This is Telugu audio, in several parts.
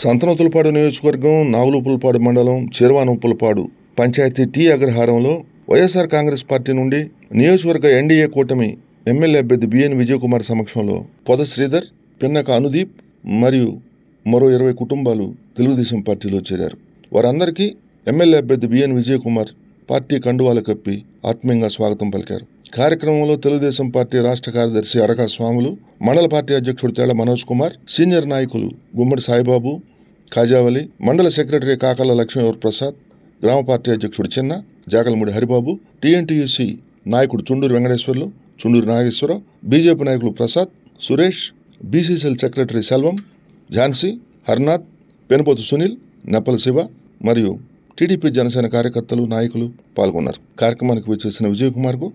సంతనతులపాడు నియోజకవర్గం నాగులుపులపాడు మండలం చిరవానుపులపాడు పంచాయతీ టీ అగ్రహారంలో వైఎస్ఆర్ కాంగ్రెస్ పార్టీ నుండి నియోజకవర్గ ఎన్డీఏ కూటమి ఎమ్మెల్యే అభ్యర్థి బిఎన్ విజయకుమార్ సమక్షంలో పొద శ్రీధర్ పిన్నక అనుదీప్ మరియు మరో ఇరవై కుటుంబాలు తెలుగుదేశం పార్టీలో చేరారు. వారందరికీ ఎమ్మెల్యే అభ్యర్థి బిఎన్ విజయకుమార్ పార్టీ కండువాలు కప్పి ఆత్మీయంగా స్వాగతం పలికారు. కార్యక్రమంలో తెలుగుదేశం పార్టీ రాష్ట్ర కార్యదర్శి అడకా స్వాములు మండల పార్టీ అధ్యక్షుడు తేళ్ళ మనోజ్ కుమార్ సీనియర్ నాయకులు గుమ్మడి సాయిబాబు కాజావలి మండల సెక్రటరీ కాకల లక్ష్మీవర్ ప్రసాద్ గ్రామ పార్టీ అధ్యక్షుడు చిన్న జాగలముడి హరిబాబు టీఎన్టీయూసీ నాయకుడు చుండూరు వెంకటేశ్వర్లు చుండూరు నాగేశ్వరరావు బీజేపీ నాయకులు ప్రసాద్ సురేష్ బీసీసీఎల్ సెక్రటరీ సెల్వం ఝాన్సీ హర్నాథ్ పెనుపోతు సునీల్ నెప్పల శివ మరియు టీడీపీ జనసేన కార్యకర్తలు నాయకులు పాల్గొన్నారు. కార్యక్రమానికి వచ్చేసిన విజయకుమార్కు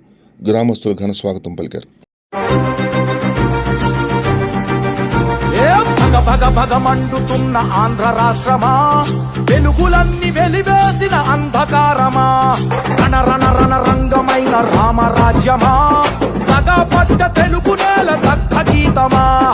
గ్రామస్తులు ఘన స్వాగతం పలికారు. భగ భగ మండుతున్న ఆంధ్ర రాష్ట్రమా? వెలుగులన్నీ వెలివేసిన అంధకారమా? రణ రణ రణ రంగమైన రామరాజ్యమా? పడ్డ తెలుగు నేల దగ్ధ గీతమా?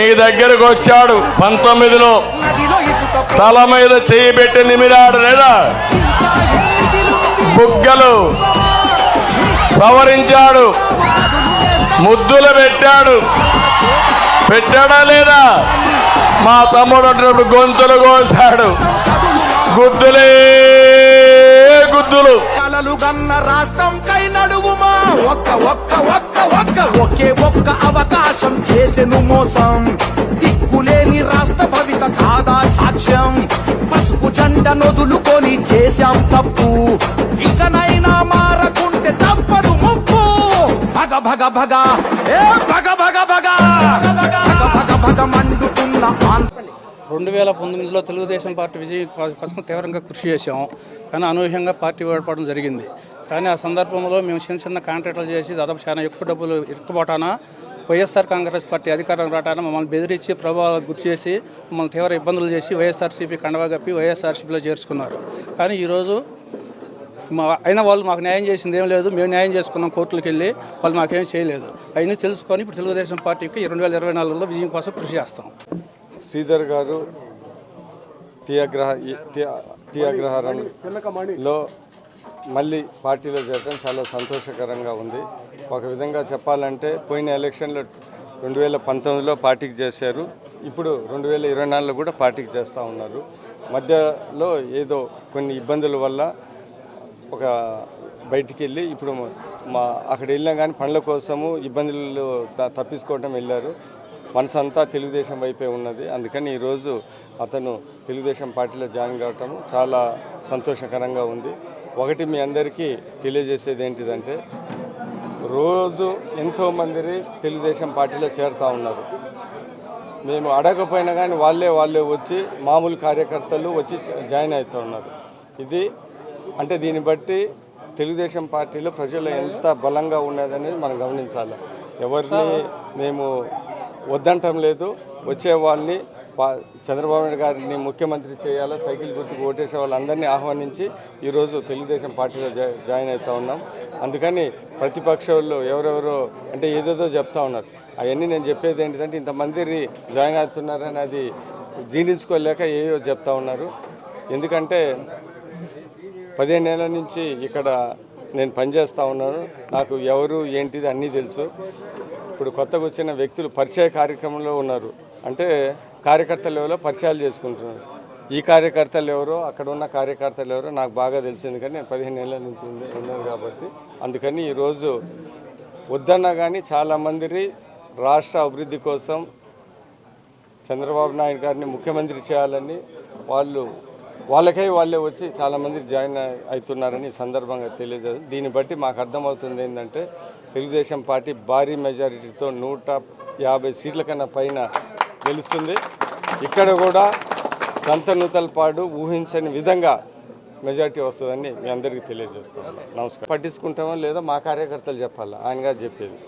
నీ దగ్గరకు వచ్చాడు. పంతొమ్మిదిలో తల మీద చేయి పెట్టి నిమిరాడు లేదా? బుగ్గలు సవరించాడు. ముద్దులు పెట్టాడు. పెట్టాడా లేదా? మా తమ్ముడు అంటున్నప్పుడు గొంతులు కోసాడు. గుద్దులే గుద్దులు. కలలు గన్న రాష్ట్రం కై నడువుమా? ఒక్క ఒక్క ఒక్క ఒక్క ఒకే ఒక్క అవకాశం. చేసెను మోసం. దిక్కులేని రాష్ట్ర భవిత కాదా సాక్ష్యం. పసుపు జండ నొదులుకొని చేశాం తప్పు. ఇకనైనా మారకుంటే తప్పదు ముప్పు. భగ భగ భగ. ఏ భగ భగ భగ. భగ భగ భగ మండుతున్న రెండు వేల పంతొమ్మిదిలో తెలుగుదేశం పార్టీ విజయం కోసం తీవ్రంగా కృషి చేశాం. కానీ అనూహ్యంగా పార్టీ ఓడిపోవడం జరిగింది. కానీ ఆ సందర్భంలో మేము చిన్న చిన్న కాంట్రాక్టులు చేసి దాదాపు చాలా ఎక్కువ డబ్బులు ఇరుక్కుపోటానా వైఎస్ఆర్ కాంగ్రెస్ పార్టీ అధికారం రావడానికి మమ్మల్ని బెదిరించి ప్రభావాలకు గుర్తు చేసి మమ్మల్ని తీవ్ర ఇబ్బందులు చేసి వైఎస్ఆర్సీపీ కండవా కప్పి వైఎస్ఆర్సీపీలో చేర్చుకున్నారు. కానీ ఈరోజు మా అయినా వాళ్ళు మాకు న్యాయం చేసింది ఏం లేదు. మేము న్యాయం చేసుకున్నాం కోర్టులకు వెళ్ళి. వాళ్ళు మాకేం చేయలేదు. అయినా తెలుసుకొని ఇప్పుడు తెలుగుదేశం పార్టీకి రెండు వేల ఇరవై నాలుగులో విజయం కోసం కృషి చేస్తాం. శ్రీధర్ గారు టీ అగ్రహ టీ అగ్రహారంలో మళ్ళీ పార్టీలో చేరడం చాలా సంతోషకరంగా ఉంది. ఒక విధంగా చెప్పాలంటే పోయిన ఎలక్షన్లో రెండు వేల పంతొమ్మిదిలో పార్టీకి చేశారు. ఇప్పుడు రెండు వేల ఇరవై నాలుగులో కూడా పార్టీకి చేస్తూ ఉన్నారు. మధ్యలో ఏదో కొన్ని ఇబ్బందుల వల్ల ఒక బయటికి వెళ్ళి ఇప్పుడు మా అక్కడ వెళ్ళినా కానీ పనుల కోసము ఇబ్బందులు త- తప్పించుకోవటం వెళ్ళారు. మనసంతా తెలుగుదేశం వైపే ఉన్నది. అందుకని ఈరోజు అతను తెలుగుదేశం పార్టీలో జాయిన్ కావటం చాలా సంతోషకరంగా ఉంది. ఒకటి మీ అందరికీ తెలియజేసేది ఏంటిదంటే రోజు ఎంతోమంది తెలుగుదేశం పార్టీలో చేరుతూ ఉన్నారు. మేము అడగకపోయినా కానీ వాళ్ళే వాళ్ళే వచ్చి మామూలు కార్యకర్తలు వచ్చి జాయిన్ అవుతూ ఉన్నారు. ఇది అంటే దీన్ని బట్టి తెలుగుదేశం పార్టీలో ప్రజలు ఎంత బలంగా ఉన్నదనేది మనం గమనించాలి. ఎవరిని మేము వద్దంటం లేదు వచ్చే వాళ్ళని చంద్రబాబు నాయుడు గారిని ముఖ్యమంత్రి చేయాలా సైకిల్ గుర్తుకు ఓటేసే వాళ్ళందరినీ ఆహ్వానించి ఈరోజు తెలుగుదేశం పార్టీలో జాయిన్ అవుతా ఉన్నాం. అందుకని ప్రతిపక్షాలు ఎవరెవరో అంటే ఏదేదో చెప్తా ఉన్నారు. అవన్నీ నేను చెప్పేది ఏంటిదంటే ఇంతమంది జాయిన్ అవుతున్నారని అది జీర్ణించుకోలేక ఏవో చెప్తా ఉన్నారు. ఎందుకంటే పదిహేను నెలల నుంచి ఇక్కడ నేను పనిచేస్తూ ఉన్నాను. నాకు ఎవరు ఏంటిది అన్నీ తెలుసు. ఇప్పుడు కొత్తగా వచ్చిన వ్యక్తులు పరిచయ కార్యక్రమంలో ఉన్నారు. అంటే కార్యకర్తలు ఎవరో పరిచయాలు చేసుకుంటున్నారు. ఈ కార్యకర్తలు ఎవరో అక్కడ ఉన్న కార్యకర్తలు ఎవరో నాకు బాగా తెలిసింది కానీ నేను పదిహేను ఏళ్ళ నుంచి ఉన్నాను కాబట్టి. అందుకని ఈరోజు వద్దన్నా కానీ చాలామంది రాష్ట్ర అభివృద్ధి కోసం చంద్రబాబు నాయుడు గారిని ముఖ్యమంత్రి చేయాలని వాళ్ళు వాళ్ళకై వాళ్ళే వచ్చి చాలామంది జాయిన్ అవుతున్నారని సందర్భంగా తెలియజేస్తుంది దీన్ని బట్టి మాకు అర్థమవుతుంది ఏంటంటే తెలుగుదేశం పార్టీ భారీ మెజారిటీతో నూట యాభై సీట్ల కన్నా పైన గెలుస్తుంది. ఇక్కడ కూడా సంత పాడు ఊహించని విధంగా మెజార్టీ వస్తుందని మీ అందరికీ తెలియజేస్తాను నమస్కారం. పట్టించుకుంటామో లేదో మా కార్యకర్తలు చెప్పాలి? ఆయనగా చెప్పేది.